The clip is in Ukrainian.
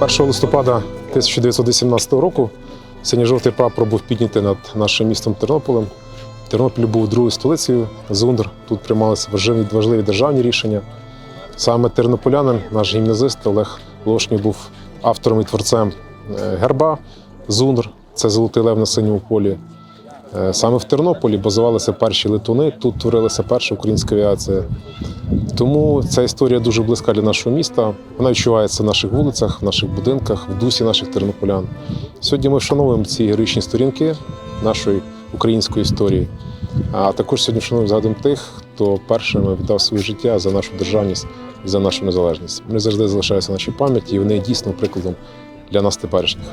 1 листопада 1918 року синьо-жовтий прапор був піднятий над нашим містом Тернополем. Тернопіль був другою столицею Зундр. Тут приймалися важливі, важливі державні рішення. Саме тернополянин, наш гімназист Олег Лошній був автором і творцем е, герба Зундр. Це золотий лев на синьому полі. Е, Саме в Тернополі базувалися перші летуни, тут творилася перша українська авіація. Тому ця історія дуже близька для нашого міста. Вона відчувається в наших вулицях, в наших будинках, в дусі наших тернополян. Сьогодні ми вшановуємо ці героїчні сторінки нашої української історії. А також сьогодні вшановуємо згадуємо тих, хто першими віддав своє життя за нашу державність і за нашу незалежність. Вони завжди залишаються в нашій пам'яті, і вони є дійсно прикладом для нас теперішніх.